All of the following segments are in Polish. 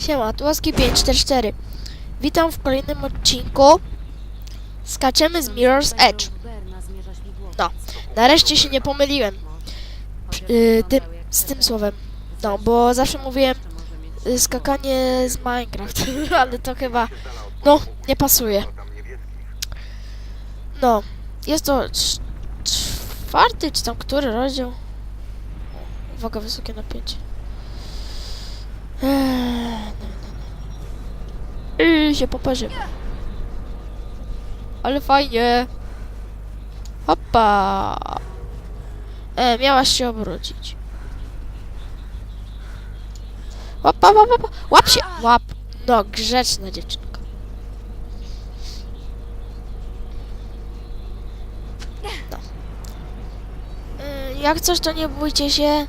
Siema, tu Łaski544. Witam w kolejnym odcinku. Skaczemy z Mirror's Edge. No, nareszcie się nie pomyliłem y, tym, z tym słowem. No, bo zawsze mówiłem y, skakanie z Minecraft, ale to chyba, no, nie pasuje. No, jest to cz- czwarty, czy tam który rozdział? Uwaga, wysokie napięcie. Eee, I się poparzymy. Ale fajnie. Hopa. E, miałaś się obrócić. Łap, łap, łap, łap się, łap. No, grzeczna dziewczynka. No. E, Jak coś, to nie bójcie się.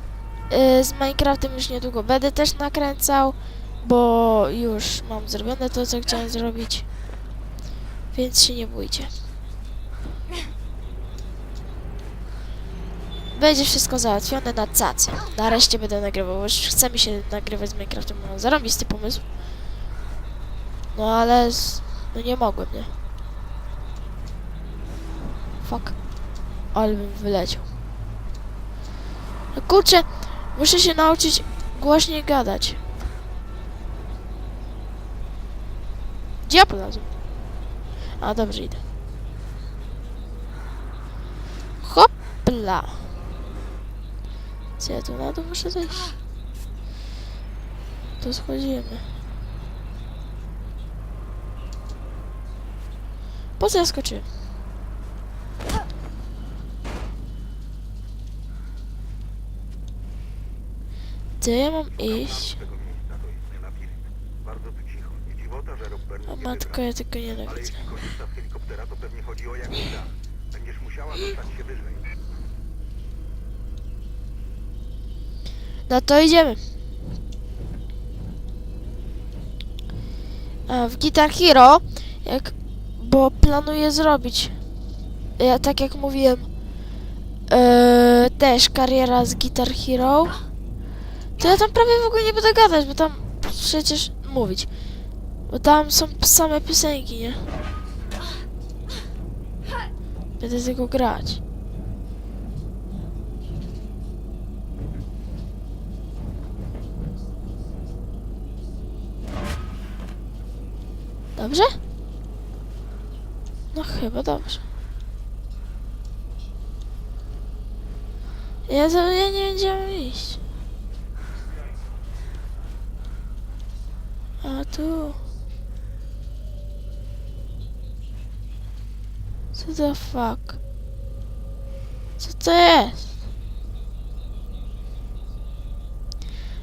E, Z Minecraftem już niedługo będę też nakręcał, bo już mam zrobione to, co chciałem zrobić. Więc się nie bójcie. Będzie wszystko załatwione na cacy. Nareszcie będę nagrywał, bo już chce mi się nagrywać z Minecraftem. Mam zarobisty pomysł. No ale... z- No nie mogłem, nie? Fuck. Ale bym wyleciał. No kurczę, muszę się nauczyć głośniej gadać. Gdzie ja polazłem? A, dobrze, idę. Hopla. Co ja tu na dół muszę zejść? To schodzimy. Po co ja skoczyłem? Gdzie ja mam iść? Nie O nie matko, ja tego się wyżej. No to idziemy. A w Guitar Hero, jak, bo planuję zrobić, ja tak jak mówiłem, e, też kariera z Guitar Hero, to ja tam prawie w ogóle nie będę gadać, bo tam przecież mówić, bo tam są same piosenki, nie? Będę tylko grać. Dobrze? No chyba dobrze. Ja, ja nie będziemy iść. A tu. Co the fuck? Co to jest?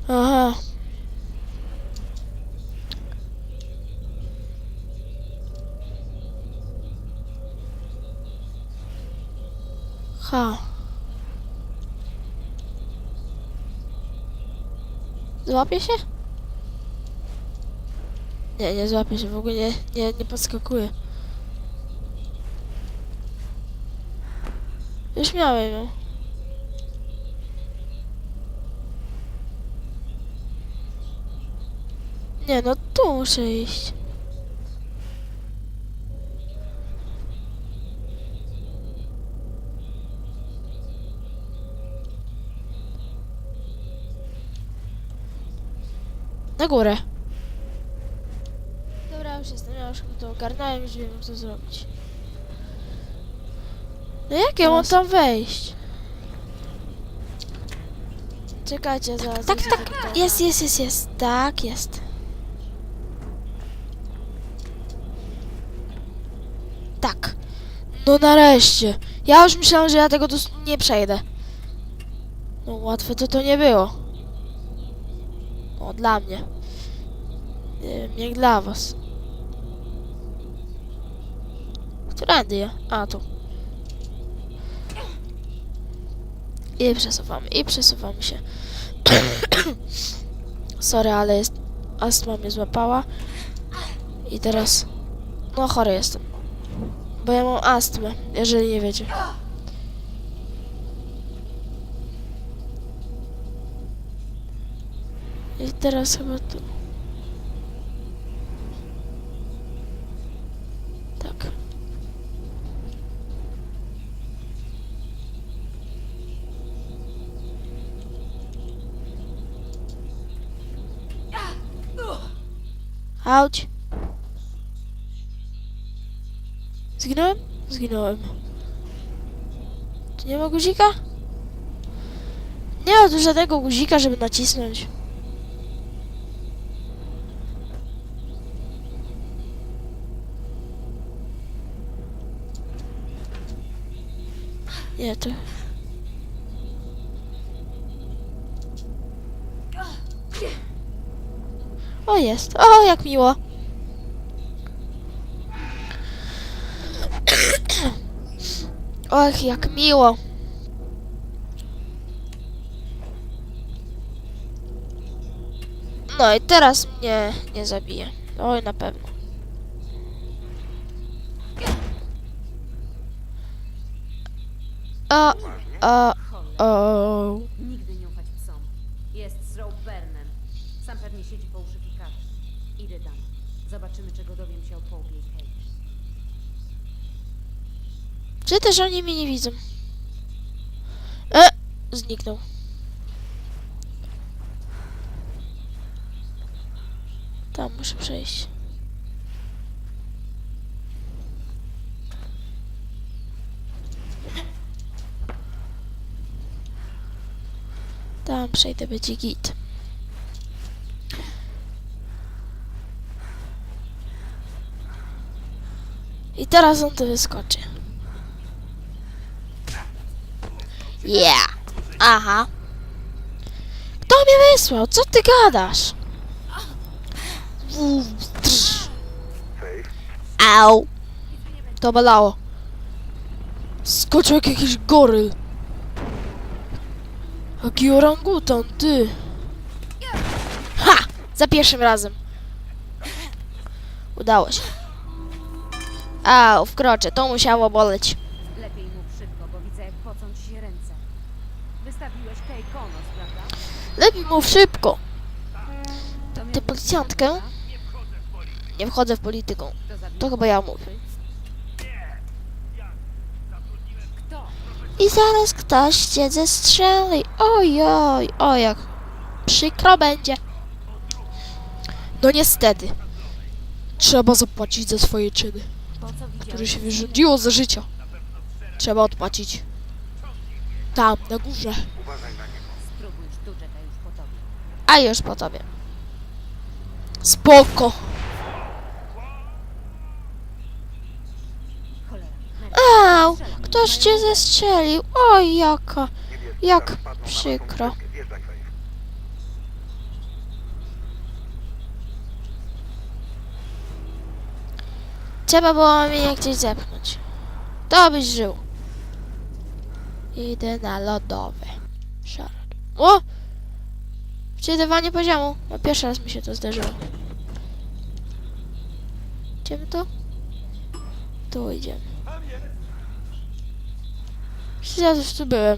Aha. Ha. Złapie się? Nie, nie złapie się, w ogóle nie, nie, nie podskakuje. Już miałem ją. Nie, no tu muszę iść. Na górę. To ogarnąłem, już wiem co zrobić. No jak ja mam tam wejść? Czekajcie, zaraz. Tak, tak, tylko- Jest, jest, jest, jest. Tak, jest. Tak. No nareszcie. Ja już myślałem, że ja tego dos- nie przejdę. No łatwe to to nie było. No dla mnie. Nie jak dla was. Którędy ja? A, tu. I przesuwamy, i przesuwamy się. Sorry, ale jest... Astma mnie złapała. I teraz... No, chory jestem. Bo ja mam astmę, jeżeli nie wiecie. I teraz chyba tu. Auć. Zginąłem? Zginąłem. Tu nie ma guzika? Nie ma tu żadnego guzika, żeby nacisnąć. Nie, to... O, jest. O, jak miło. Och, jak miło. No i teraz mnie nie zabije. Oj, na pewno. O, o, o. Nigdy nie ufać psom. Jest z Rope'em. Sam pewnie siedzi po uszy pikaczy. Idę tam. Zobaczymy, czego dowiem się o Połbie i Kate. Czy też oni mnie nie widzą? E, zniknął. Tam muszę przejść. Tam przejdę, będzie git. I teraz on tu wyskoczy. Yeah. Aha. Kto mnie wysłał? Co ty gadasz? Au. To bolało. Skoczył jak jakiś goryl. Jaki orangutan, ty. Ha! Za pierwszym razem. Udało się. Au, wkroczę. To musiało boleć. Lepiej mów szybko, bo widzę, jak pocą ci się ręce. Wystawiłeś Kay Konos, prawda? Lepiej mów szybko. Ty być policjantkę? Nie wchodzę w zabił? To chyba ja mówię. I zaraz ktoś cię zestrzeli. Ojoj, o jak przykro będzie. No niestety. Trzeba zapłacić za swoje czyny, które się wyrządziło za życia. Trzeba odpłacić. Tam, na górze. Uważaj na niego. Spróbuj sztuczek, a już po tobie. A już po tobie. Spoko. Au, ktoś cię zestrzelił. Oj, jaka. Jak przykro. Trzeba było mnie gdzieś zepchnąć. To byś żył. Idę na lodowe. Szarad. O! Wczytywanie poziomu. No pierwszy raz mi się to zdarzyło. Idziemy tu? Tu idziemy. Przecież ja już tu byłem.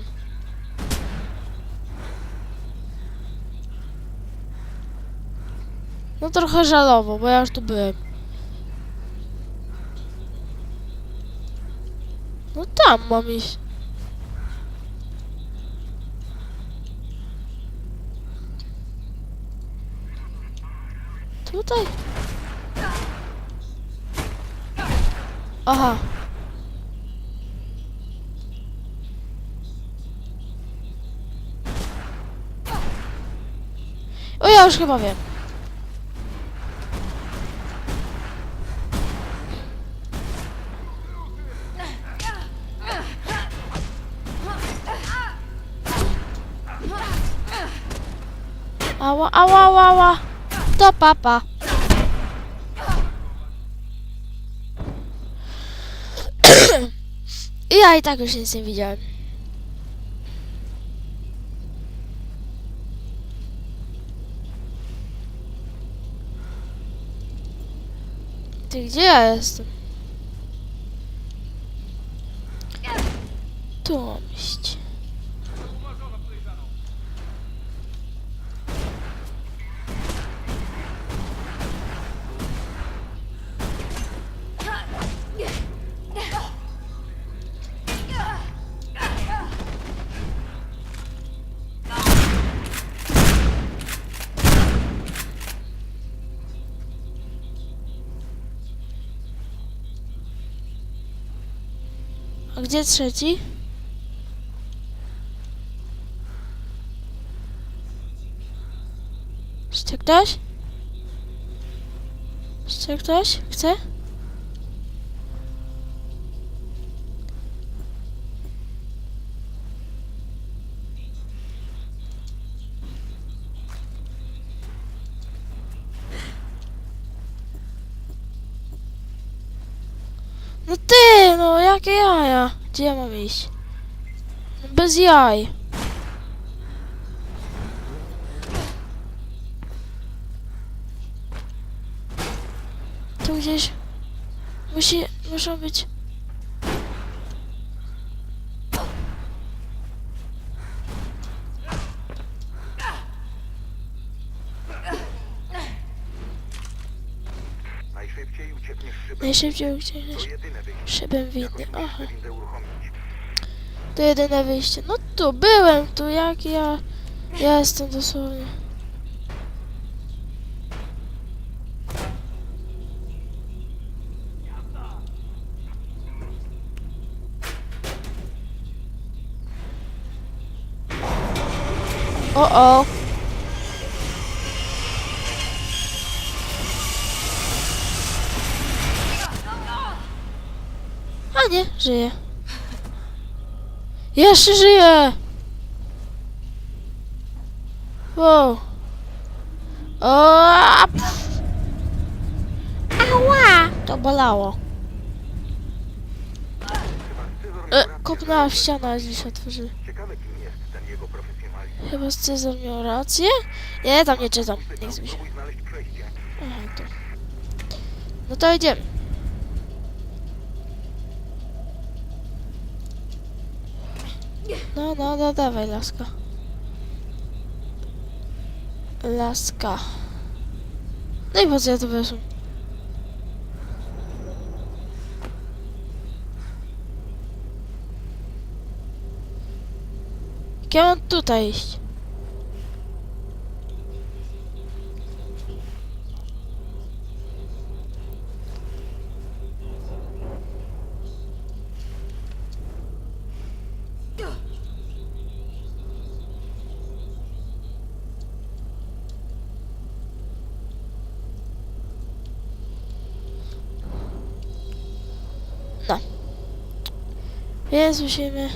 No trochę żalowo, bo ja już tu byłem. No tam mam iść. Tutaj. Aha. O, ja już chyba wiem. Ała, ała, ała, ała. To papa. I ja i tak już nic nie widziałem. Ty gdzie ja jestem? Tu mam iść. Gdzie trzeci? Chce ktoś? Chce ktoś? Chce? No ty, no jakie jaja? Gdzie ja mam iść? Bez jaj. Tu gdzieś musi, muszą być. Najszybciej uciekniesz szybem. Najszybciej uciekniesz szybem winny. Aha. To jedyne wyjście. No tu byłem, tu jak ja. Ja jestem dosłownie. O o. A nie, żyje. Jeszcze żyje! Wow. O. Ała! To bolało. E, kopnęła w ścianę, aż się profesjonalizm. Chyba Cezar miał rację? Nie, tam nie czytam. Nie. Aha, to. No to idziemy. No, no, no, dawaj, laska. Laska. No i po co ja tu weszłem? Jak ja mam tutaj iść? Więc musimy...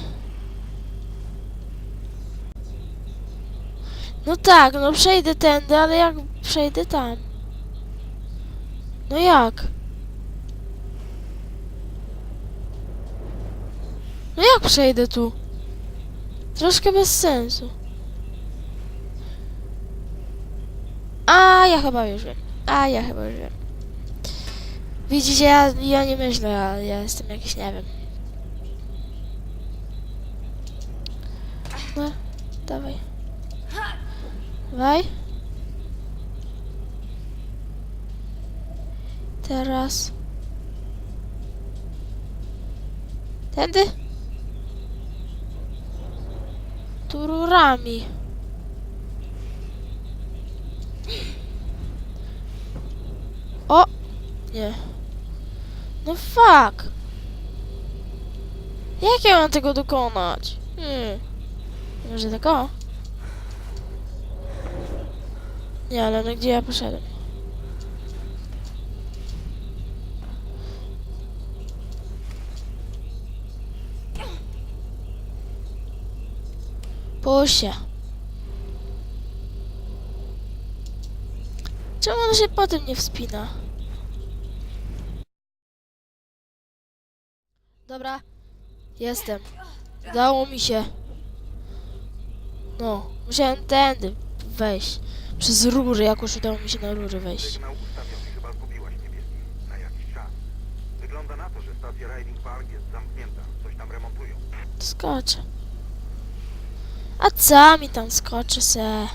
No tak, no przejdę tędy, ale jak przejdę tam? No jak? No jak przejdę tu? Troszkę bez sensu. A ja chyba już wiem. A ja chyba już wiem. Widzicie, ja, ja nie myślę, ja, ja jestem jakiś, nie wiem. No, dawaj. Dawaj. Teraz. Tędy? Tu rurami. O! Nie. No fuck. Jak ja mam tego dokonać? Hmm. Może tak o? Nie, ale no gdzie ja poszedłem? Puść się. Czemu on się potem nie wspina? Dobra, jestem. Udało mi się. No, musiałem tędy wejść. Przez rury, jakoś udało mi się na rury wejść. Sygnał ustawiony. Chyba zgubiłaś niebieski. Na jakiś czas. Wygląda na to, że stacja Riding Park jest zamknięta. Coś tam remontują. Skoczę. A co mi tam skoczy se?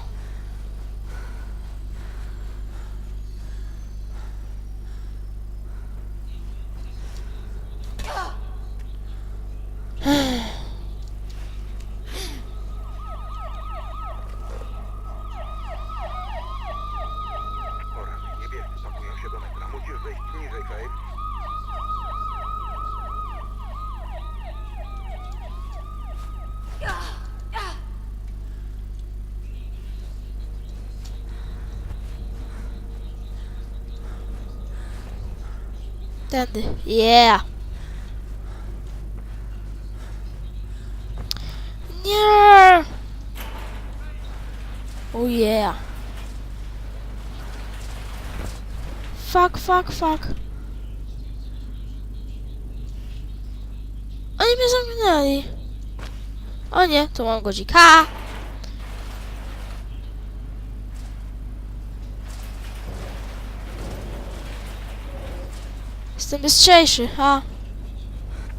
Oraz niebiescy pakują się do metra. Musisz zejść niżej, Faith. Tędy. Yeah! Nie! Oh yeah! Fuck, fuck, fuck. Oni mnie zamknęli. O nie, tu mam godzika. Jestem bystrzejszy, ha.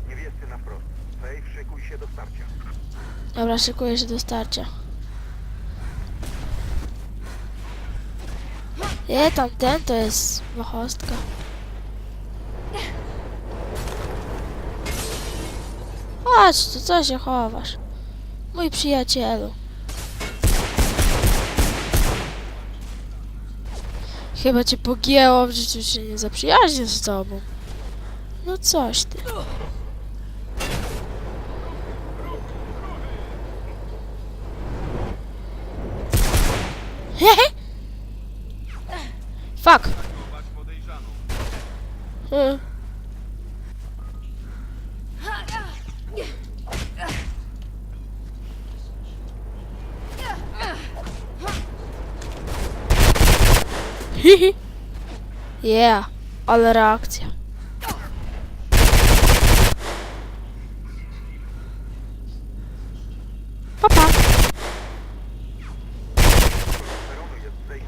Niebiescy na wprost. Safe, szykuj się do starcia. Dobra, szykuję się do starcia. Je, tamten to jest wachostka. Chodź, tu co się chowasz? Mój przyjacielu. Chyba cię pogięło, w życiu się nie zaprzyjaźnię z tobą. No coś ty. Fuck. Hmm. Yeah, ale reakcja. Papa. Peronu jest safe.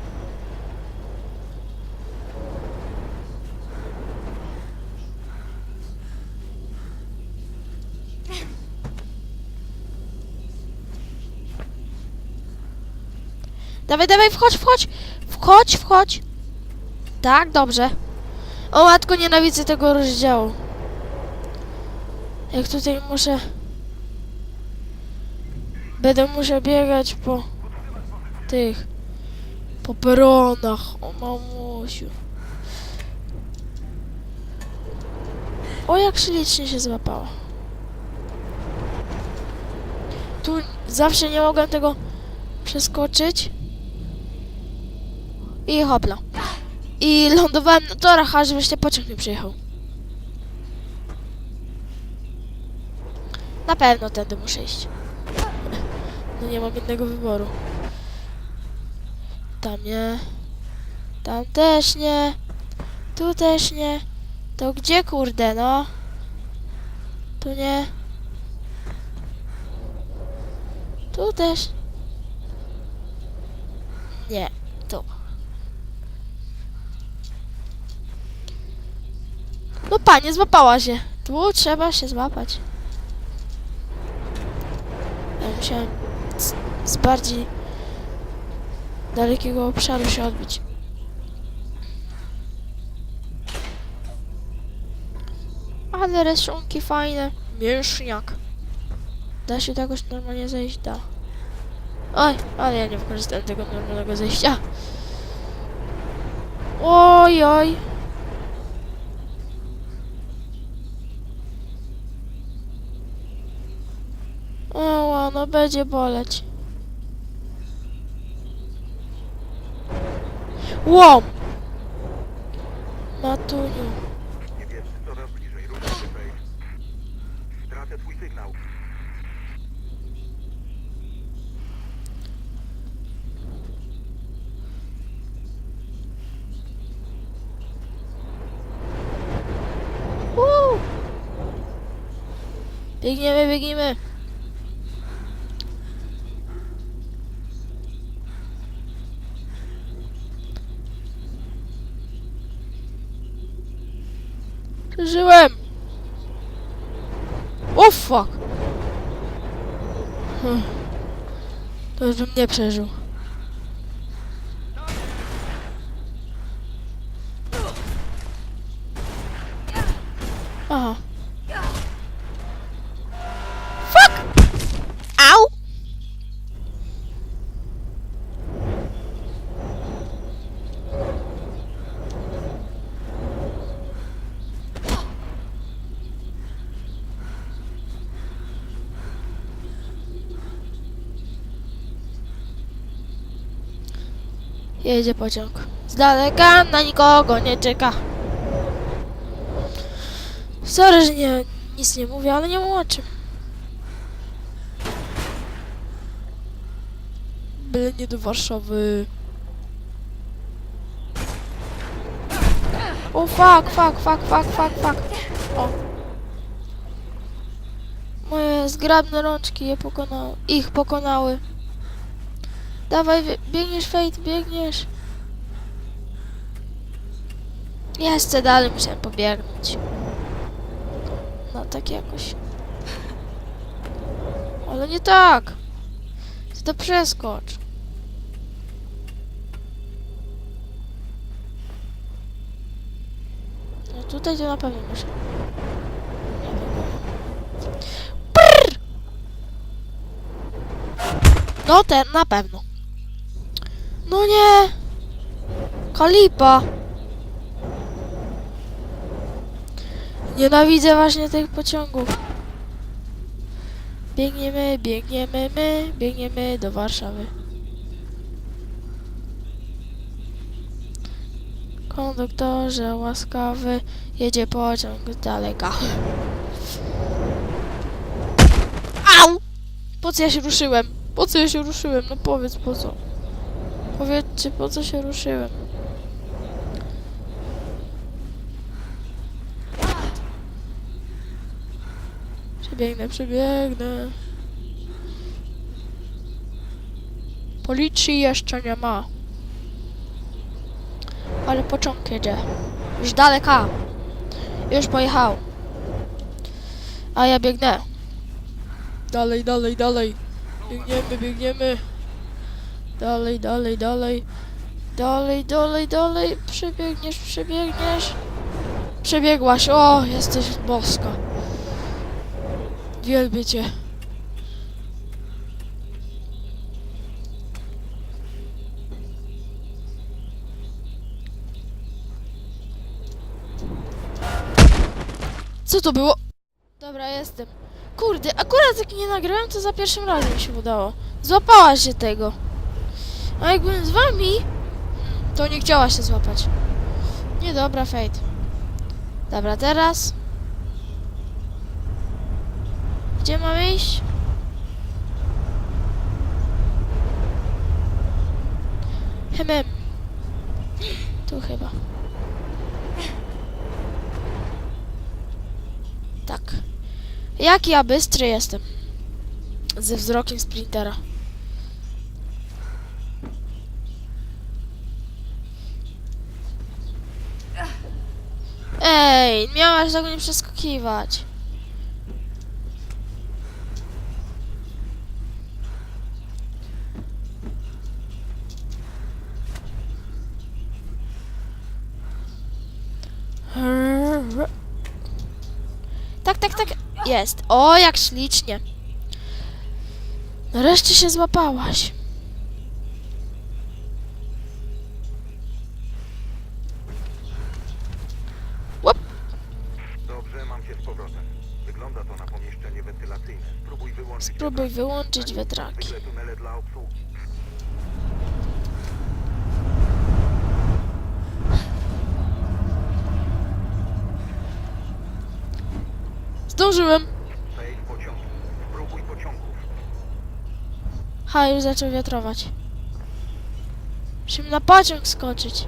Dawaj, dawaj, wchodź, wchodź! Wchodź, wchodź! Tak, dobrze. O matko, nienawidzę tego rozdziału. Jak tutaj muszę... Będę musiał biegać po... tych... Po peronach, o mamusiu. O, jak ślicznie się złapała. Tu zawsze nie mogłem tego przeskoczyć. I hopla. I lądowałem na torach, aż właśnie pociąg nie przyjechał. Na pewno tędy muszę iść. No nie mam innego wyboru. Tam nie. Tam też nie. Tu też nie. To gdzie kurde, no? Tu nie. Tu też. Nie, tu. No panie, złapała się. Tu trzeba się złapać. Ja musiałem z, z bardziej dalekiego obszaru się odbić. Ale rysunki fajne. Mięszniak. Da się jakoś normalnie zejść? Da. Oj, ale ja nie wykorzystałem tego normalnego zejścia. Oj, oj. O, no będzie boleć. Łom! Matuniu. Niebiescy coraz bliżej. Ruszaj się safe. Tracę twój sygnał. Biegniemy, biegniemy. Przeżyłem! O fuck! Hmm. To już bym nie przeżył. Jedzie pociąg. Z daleka na nikogo nie czeka. Sorry, że nie, nic nie mówię, ale nie mam o czym. Byle nie do Warszawy. O fuck, fuck, fuck, fuck, fuck, fuck. O. Moje zgrabne rączki je pokonały. Ich pokonały. Dawaj, biegniesz, Fate, biegniesz. Jeszcze dalej musiałem pobiegnąć. No tak jakoś. Ale nie tak. Ty to przeskocz. No tutaj to na pewno muszę. No ten na pewno. No nie. Kalipa. Nienawidzę właśnie tych pociągów. Biegniemy, biegniemy my, biegniemy do Warszawy. Konduktorze łaskawy, jedzie pociąg z daleka. Au! Po co ja się ruszyłem? Po co ja się ruszyłem? No powiedz po co. Powiedzcie po co się ruszyłem. Przebiegnę, przebiegnę. Policji jeszcze nie ma. Ale pociąg jedzie. Już daleka. Już pojechał. A ja biegnę. Dalej, dalej, dalej. Biegniemy, biegniemy. Dalej, dalej, dalej. Dalej, dalej, dalej. Przebiegniesz, przebiegniesz. Przebiegłaś. O, jesteś boska. Wielbię cię. Co to było? Dobra, jestem. Kurde, akurat jak nie nagrałem, to za pierwszym razem się udało. Złapałaś się tego. A jakbym z wami, to nie chciała się złapać. Nie dobra, Fate. Dobra, teraz. Gdzie mamy iść? Hemem. Tu chyba. Tak. Jak ja bystry jestem. Ze wzrokiem sprintera. Ej, miałaś tego nie przeskakiwać. Tak, tak, tak. Jest. O, jak ślicznie. Nareszcie się złapałaś. Spróbuj wyłączyć wiatraki. Zdążyłem. Ha, już zaczął wiatrować. Musimy na pociąg skoczyć.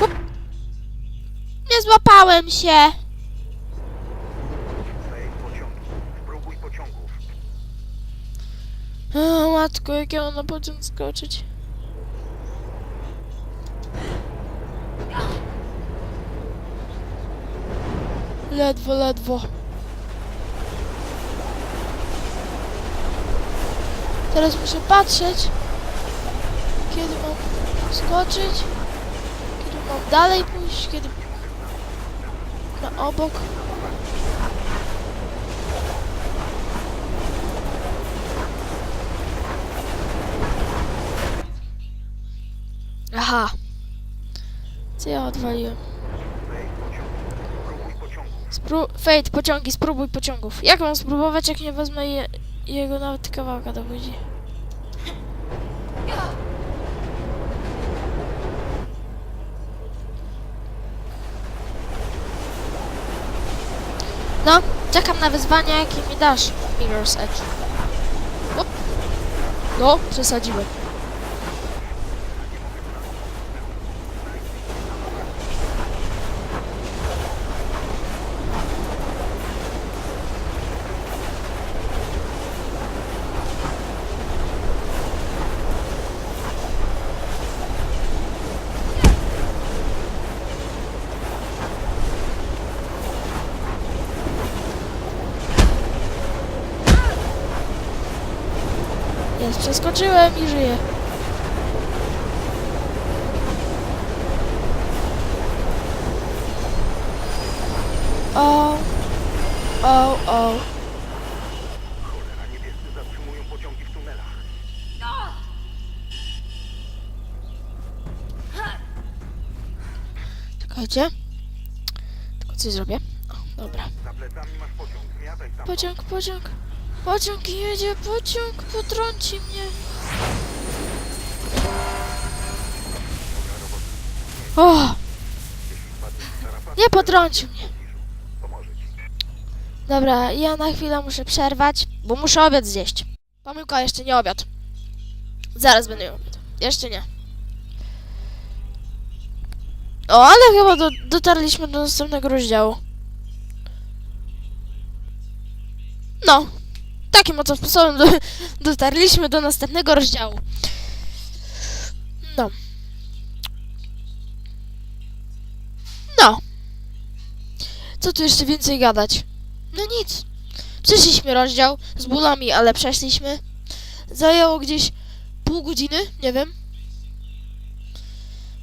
Nie złapałem się. O, matko, jak ja mam na pociąg skoczyć? Ledwo, ledwo. Teraz muszę patrzeć, kiedy mam skoczyć, kiedy mam dalej pójść, kiedy na obok. Aha. Co ja odwaliłem? Spró Fate, pociągi, spróbuj pociągów. Jak mam spróbować, jak nie wezmę je jego nawet kawałka do buzi? No, czekam na wyzwania, jakie mi dasz, Mirror's Edge. No, przesadziłem. Jest, przeskoczyłem i żyję. O, o, o. Cholera, niebiescy zatrzymują pociągi w tunelach. Czekajcie. Tylko coś zrobię. O, dobra. Za plecami masz pociąg, zmiataj tam. Pociąg, pociąg. Pociąg jedzie, pociąg potrąci mnie. O, nie potrącił mnie. Dobra, ja na chwilę muszę przerwać, bo muszę obiad zjeść. Pomyłka, jeszcze nie obiad. Zaraz będę miał obiad. Jeszcze nie. O, ale chyba do, dotarliśmy do następnego rozdziału. No, takim oto sposobem do, dotarliśmy do następnego rozdziału. No. No. Co tu jeszcze więcej gadać? No nic. Przeszliśmy rozdział z bólami, ale przeszliśmy. Zajęło gdzieś pół godziny, nie wiem.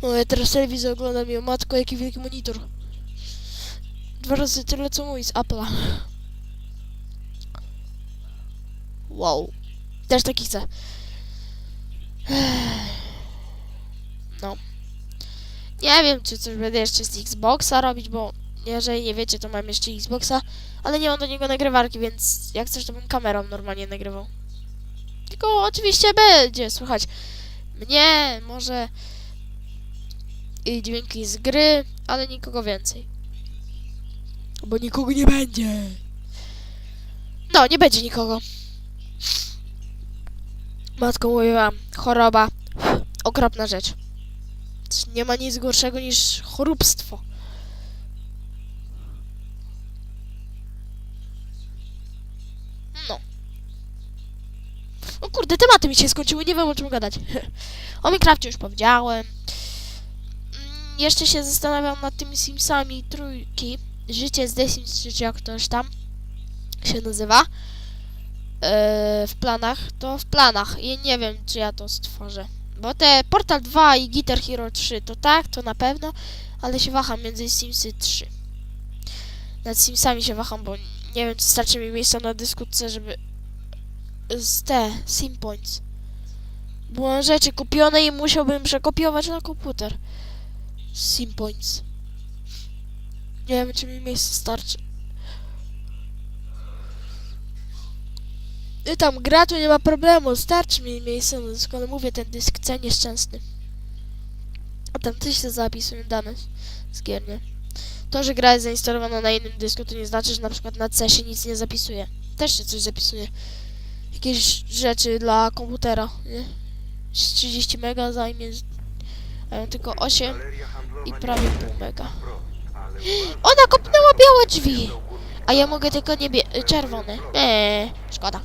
No ja teraz telewizję oglądam i matko, jaki wielki monitor. Dwa razy tyle co mój z Apple'a. Wow. Też taki chcę. No. Nie wiem, czy coś będę jeszcze z Xboxa robić, bo jeżeli nie wiecie, to mam jeszcze Xboxa, ale nie mam do niego nagrywarki, więc jak coś, to bym kamerą normalnie nagrywał. Tylko oczywiście będzie słychać mnie, może i dźwięki z gry, ale nikogo więcej. Bo nikogo nie będzie. No, nie będzie nikogo. Matko mówiła, choroba, okropna rzecz. Nie ma nic gorszego niż choróbstwo. No. O kurde, tematy mi się skończyły, nie wiem o czym gadać. o Minecrafcie już powiedziałem. Mm, Jeszcze się zastanawiam nad tymi Simsami trójki. Życie z The Sims 3, czy jak toż tam się nazywa. Eee, w planach, to w planach. I nie wiem, czy ja to stworzę. Bo te Portal 2 i Guitar Hero 3 to tak, to na pewno, ale się waham między Simsy 3. Nad Simsami się waham, bo nie wiem, czy starczy mi miejsca na dyskutce, żeby z te Sim Points. Mam rzeczy kupione i musiałbym przekopiować na komputer. Sim Points. Nie wiem, czy mi miejsca starczy. I tam gra, to nie ma problemu, starczy mi miejsca na dysku, ale mówię, ten dysk C nieszczęsny. A tam też się zapisują dane z gier, nie? To, że gra jest zainstalowana na innym dysku, to nie znaczy, że na przykład na C się nic nie zapisuje. Też się coś zapisuje. Jakieś rzeczy dla komputera, nie? Z 30 mega zajmie, a ja tylko 8 Galeria handlowa i prawie pół mega. Ona kopnęła białe drzwi! A ja mogę tylko niebie... czerwone. Eee, szkoda.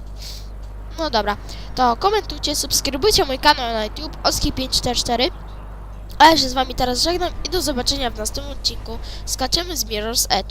No dobra, to komentujcie, subskrybujcie mój kanał na YouTube Oski544. A ja się z wami teraz żegnam i do zobaczenia w następnym odcinku. Skaczemy z Mirror's Edge.